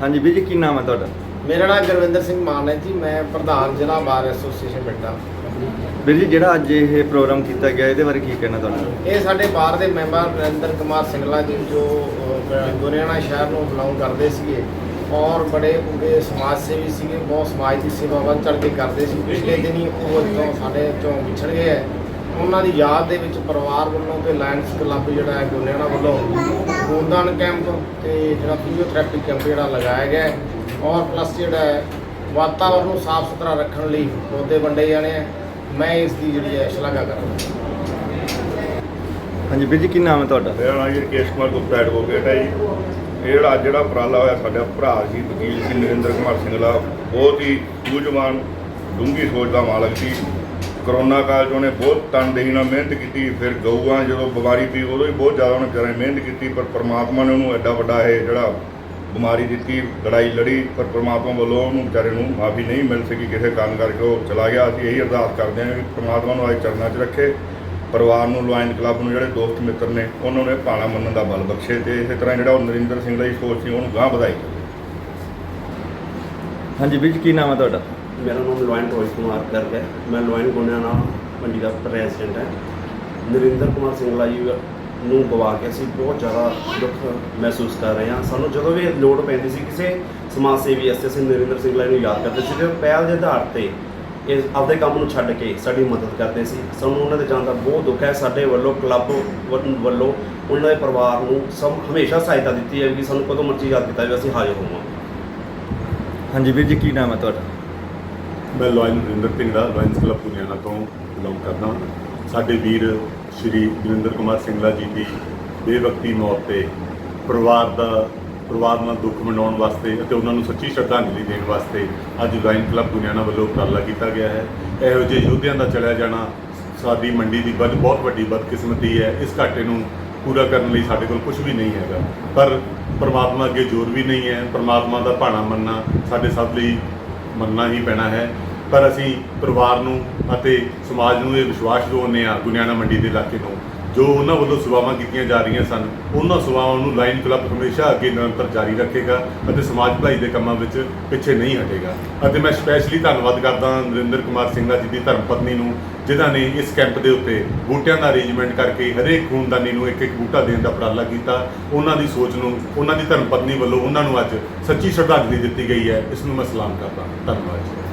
ਹਾਂਜੀ ਵੀਰ ਜੀ ਕੀ ਨਾਮ ਹੈ ਤੁਹਾਡਾ? ਮੇਰਾ ਨਾਮ ਗੁਰਵਿੰਦਰ ਸਿੰਘ ਮਾਨ ਹੈ ਜੀ ਮੈਂ ਪ੍ਰਧਾਨ ਜ਼ਿਲ੍ਹਾ ਬਾਰ ਐਸੋਸੀਏਸ਼ਨ ਬੇਟਾ ਵੀਰ ਜੀ ਜਿਹੜਾ ਅੱਜ ਇਹ ਪ੍ਰੋਗਰਾਮ ਕੀਤਾ ਗਿਆ ਇਹਦੇ ਬਾਰੇ ਕੀ ਕਹਿਣਾ ਤੁਹਾਡਾ? ਇਹ ਸਾਡੇ ਬਾਰ ਦੇ ਮੈਂਬਰ ਨਰਿੰਦਰ ਕੁਮਾਰ ਸਿੰਗਲਾ ਜੀ ਜੋ ਗੁਰਿਆਣਾ ਸ਼ਹਿਰ ਨੂੰ ਬਿਲੋਂਗ ਕਰਦੇ ਸੀਗੇ ਔਰ ਬੜੇ ਪੂਰੇ ਸਮਾਜ ਸੇਵੀ ਸੀਗੇ ਬਹੁਤ ਸਮਾਜ ਦੀ ਸੇਵਾ ਵੱਧ ਚੜ੍ਹ ਕੇ ਕਰਦੇ ਸੀ। ਪਿਛਲੇ ਦਿਨੀ ਉਹ ਇੱਥੋਂ ਸਾਡੇ ਚੋਂ ਵਿਛੜ ਗਏ ਹੈ। ਉਹਨਾਂ ਦੀ ਯਾਦ ਦੇ ਵਿੱਚ ਪਰਿਵਾਰ ਵੱਲੋਂ ਤੇ ਲਾਇਨਸ ਕਲੱਬ ਜਿਹੜਾ ਹੈ ਗੁਰਿਆਣਾ ਵੱਲੋਂ ਖੂਨਦਾਨ ਕੈਂਪ ਤੇ ਜਿਹੜਾ ਫਿਜ਼ੀਓਥੈਰੇਪੀ ਕੈਂਪ ਜਿਹੜਾ ਲਗਾਇਆ ਗਿਆ ਹੈ ਔਰ ਪਲੱਸ ਜਿਹੜਾ ਹੈ ਵਾਤਾਵਰਨ ਨੂੰ ਸਾਫ਼ ਸੁਥਰਾ ਰੱਖਣ ਲਈ ਪੌਦੇ ਵੰਡੇ ਜਾਣੇ ਆ ਮੈਂ ਇਸ ਦੀ ਜਿਹੜੀ ਹੈ ਸ਼ਲਾਘਾ ਕਰਾਂਗਾ। ਹਾਂਜੀ ਵੀਰ ਜੀ ਕੀ ਨਾਮ ਹੈ ਤੁਹਾਡਾ? ਮੇਰਾ ਨਾਮ ਜੀ ਰਕੇਸ਼ ਕੁਮਾਰ ਗੁਪਤਾ ਐਡਵੋਕੇਟ ਹੈ ਜੀ। ਇਹ ਜਿਹੜਾ ਅੱਜ ਜਿਹੜਾ ਉਪਰਾਲਾ ਹੋਇਆ ਸਾਡਾ ਭਰਾ ਜੀ ਵਕੀਲ ਸੀ ਨਰਿੰਦਰ ਕੁਮਾਰ ਸਿੰਘਲਾ ਬਹੁਤ ਹੀ ਸੂਝਵਾਨ ਡੂੰਘੀ ਸੋਚ ਦਾ ਮਾਲਕ ਸੀ। ਕਰੋਨਾ ਕਾਲ 'ਚ ਉਹਨੇ ਬਹੁਤ ਤਨਦੇਹੀ ਨਾਲ ਮਿਹਨਤ ਕੀਤੀ, ਫਿਰ ਗਊਆਂ ਜਦੋਂ ਬਿਮਾਰੀ ਪਈ ਉਦੋਂ ਵੀ ਬਹੁਤ ਜ਼ਿਆਦਾ ਉਹਨੇ ਵਿਚਾਰੇ ਮਿਹਨਤ ਕੀਤੀ, ਪਰ ਪ੍ਰਮਾਤਮਾ ਨੇ ਉਹਨੂੰ ਐਡਾ ਵੱਡਾ ਇਹ ਜਿਹੜਾ ਬਿਮਾਰੀ ਦਿੱਤੀ, ਲੜਾਈ ਲੜੀ, ਪਰ ਪ੍ਰਮਾਤਮਾ ਵੱਲੋਂ ਉਹਨੂੰ ਵਿਚਾਰੇ ਨੂੰ ਮਾਫੀ ਨਹੀਂ ਮਿਲ ਸਕੀ, ਕਿਸੇ ਕਾਰਨ ਕਰਕੇ ਉਹ ਚਲਾ ਗਿਆ। ਅਸੀਂ ਇਹੀ ਅਰਦਾਸ ਕਰਦੇ ਹਾਂ ਕਿ ਪ੍ਰਮਾਤਮਾ ਨੂੰ ਅੱਜ ਚਰਨਾਂ 'ਚ ਰੱਖੇ, ਪਰਿਵਾਰ ਨੂੰ ਲਾਇਨ ਕਲੱਬ ਨੂੰ ਜਿਹੜੇ ਦੋਸਤ ਮਿੱਤਰ ਨੇ, ਉਹਨਾਂ ਨੇ ਇਹ ਭਾਣਾ ਮੰਨਣ ਦਾ ਬਲ ਬਖਸ਼ੇ ਤੇ ਇਸੇ ਤਰ੍ਹਾਂ ਜਿਹੜਾ ਉਹ ਨਰਿੰਦਰ ਸਿੰਘ ਦਾ ਹੀ ਸੋਚ ਸੀ, ਉਹਨੂੰ ਗਾਂਹ ਵਧਾਈ। ਹਾਂਜੀ ਵੀਰ ਜੀ, ਕੀ ਨਾਮ ਹੈ ਤੁਹਾਡਾ? ਮੇਰਾ ਨਾਮ ਲੋਇਨ ਰੋਹਿਤ ਕੁਮਾਰ ਗਰਗ ਹੈ। ਮੈਂ ਲੋਇਨ ਗੁੰਨਿਆਣਾ ਮੰਡੀ ਦਾ ਪ੍ਰੈਜ਼ੀਡੈਂਟ ਹਾਂ। ਨਰਿੰਦਰ ਕੁਮਾਰ ਸਿੰਘਲਾ ਜੀ ਨੂੰ ਗਵਾ ਕੇ ਅਸੀਂ ਬਹੁਤ ਜ਼ਿਆਦਾ ਦੁੱਖ ਮਹਿਸੂਸ ਕਰ ਰਹੇ ਹਾਂ। ਸਾਨੂੰ ਜਦੋਂ ਵੀ ਲੋੜ ਪੈਂਦੀ ਸੀ ਕਿਸੇ ਸਮਾਜ ਸੇਵੀ ਵਾਸਤੇ, ਅਸੀਂ ਨਰਿੰਦਰ ਸਿੰਘਲਾ ਜੀ ਨੂੰ ਯਾਦ ਕਰਦੇ ਸੀ ਤੇ ਪਹਿਲ ਦੇ ਆਧਾਰ ਤੇ ਇਹ ਆਪਦੇ ਕੰਮ ਨੂੰ ਛੱਡ ਕੇ ਸਾਡੀ ਮਦਦ ਕਰਦੇ ਸੀ। ਸਾਨੂੰ ਉਹਨਾਂ ਦੇ ਜਾਣ ਦਾ ਬਹੁਤ ਦੁੱਖ ਹੈ। ਸਾਡੇ ਵੱਲੋਂ ਕਲੱਬ ਵੱਲ- ਵੱਲੋਂ ਉਹਨਾਂ ਦੇ ਪਰਿਵਾਰ ਨੂੰ ਸਭ ਹਮੇਸ਼ਾ ਸਹਾਇਤਾ ਦਿੱਤੀ ਹੈ ਕਿ ਸਾਨੂੰ ਕਦੋਂ ਮਰਜ਼ੀ ਯਾਦ ਕੀਤਾ ਜਾਵੇ, ਅਸੀਂ ਹਾਜ਼ਰ ਹੋਵਾਂਗੇ। ਹਾਂਜੀ ਵੀਰ ਜੀ, ਕੀ ਨਾਮ ਹੈ ਤੁਹਾਡਾ? ਮੈਂ Lion Narinder Pingra Lions Club Puniana ਤੋਂ ਬਿਲੋਂਗ ਕਰਦਾ ਹਾਂ। ਸਾਡੇ ਵੀਰ ਸ਼੍ਰੀ ਗੁਰਿੰਦਰ ਕੁਮਾਰ ਸਿੰਘਲਾ ਜੀ ਦੀ ਬੇਵਕਤੀ ਮੌਤ ਤੇ ਪਰਿਵਾਰ ਦਾ, ਪਰਿਵਾਰ ਨਾਲ ਦੁੱਖ ਮਨਾਉਣ ਵਾਸਤੇ ਅਤੇ ਉਹਨਾਂ ਨੂੰ ਸੱਚੀ ਸ਼ਰਧਾਂਜਲੀ ਦੇਣ ਵਾਸਤੇ ਅੱਜ ਲਾਇਨ ਕਲੱਬ ਦੁਨੀਆਣਾ ਵੱਲੋਂ ਉਪਰਾਲਾ ਕੀਤਾ ਗਿਆ ਹੈ। ਇਹੋ ਜਿਹੇ ਯੋਧਿਆਂ ਦਾ ਚਲਿਆ ਜਾਣਾ ਸਾਡੀ ਮੰਡੀ ਦੀ ਬਦ ਬਹੁਤ ਵੱਡੀ ਬਦਕਿਸਮਤੀ ਹੈ। ਇਸ ਘਾਟੇ ਨੂੰ ਪੂਰਾ ਕਰਨ ਲਈ ਸਾਡੇ ਕੋਲ ਕੁਝ ਵੀ ਨਹੀਂ ਹੈਗਾ। ਪਰ ਪਰਮਾਤਮਾ ਅੱਗੇ ਜ਼ੋਰ ਵੀ ਨਹੀਂ ਹੈ। ਪਰਮਾਤਮਾ ਦਾ ਭਾਣਾ ਮੰਨਣਾ ਸਾਡੇ ਸਭ ਲਈ ਮੰਨਣਾ ਹੀ ਪੈਣਾ ਹੈ। ਪਰ ਅਸੀਂ ਪਰਿਵਾਰ ਨੂੰ ਅਤੇ ਸਮਾਜ ਨੂੰ ਇਹ ਵਿਸ਼ਵਾਸ ਦਿਵਾਉਂਦੇ ਹਾਂ ਗੁਨਿਆਣਾ ਮੰਡੀ ਦੇ ਇਲਾਕੇ ਨੂੰ ਜੋ ਉਹਨਾਂ ਵੱਲੋਂ ਸੇਵਾਵਾਂ ਕੀਤੀਆਂ ਜਾ ਰਹੀਆਂ ਸਨ, ਉਹਨਾਂ ਸੇਵਾਵਾਂ ਨੂੰ ਲਾਈਨ ਕਲੱਬ ਹਮੇਸ਼ਾ ਅੱਗੇ ਨਿਰੰਤਰ ਜਾਰੀ ਰੱਖੇਗਾ ਅਤੇ ਸਮਾਜ ਭਲਾਈ ਦੇ ਕੰਮਾਂ ਵਿੱਚ ਪਿੱਛੇ ਨਹੀਂ ਹਟੇਗਾ। ਅਤੇ ਮੈਂ ਸਪੈਸ਼ਲੀ ਧੰਨਵਾਦ ਕਰਦਾ ਨਰਿੰਦਰ ਕੁਮਾਰ ਸਿੰਘਲਾ ਜੀ ਦੀ ਧਰਮ ਪਤਨੀ ਨੂੰ ਜਿਨ੍ਹਾਂ ਨੇ ਇਸ ਕੈਂਪ ਦੇ ਉੱਤੇ ਬੂਟਿਆਂ ਦਾ ਅਰੇਂਜਮੈਂਟ ਕਰਕੇ ਹਰੇਕ ਖੂਨਦਾਨੀ ਨੂੰ ਇੱਕ ਇੱਕ ਬੂਟਾ ਦੇਣ ਦਾ ਉਪਰਾਲਾ ਕੀਤਾ। ਉਹਨਾਂ ਦੀ ਸੋਚ ਨੂੰ, ਉਹਨਾਂ ਦੀ ਧਰਮ ਪਤਨੀ ਵੱਲੋਂ ਉਹਨਾਂ ਨੂੰ ਅੱਜ ਸੱਚੀ ਸ਼ਰਧਾਂਜਲੀ ਦਿੱਤੀ ਗਈ ਹੈ। ਇਸ ਨੂੰ ਮੈਂ ਸਲਾਮ ਕਰਦਾ ਧੰਨਵਾਦ ਜੀ।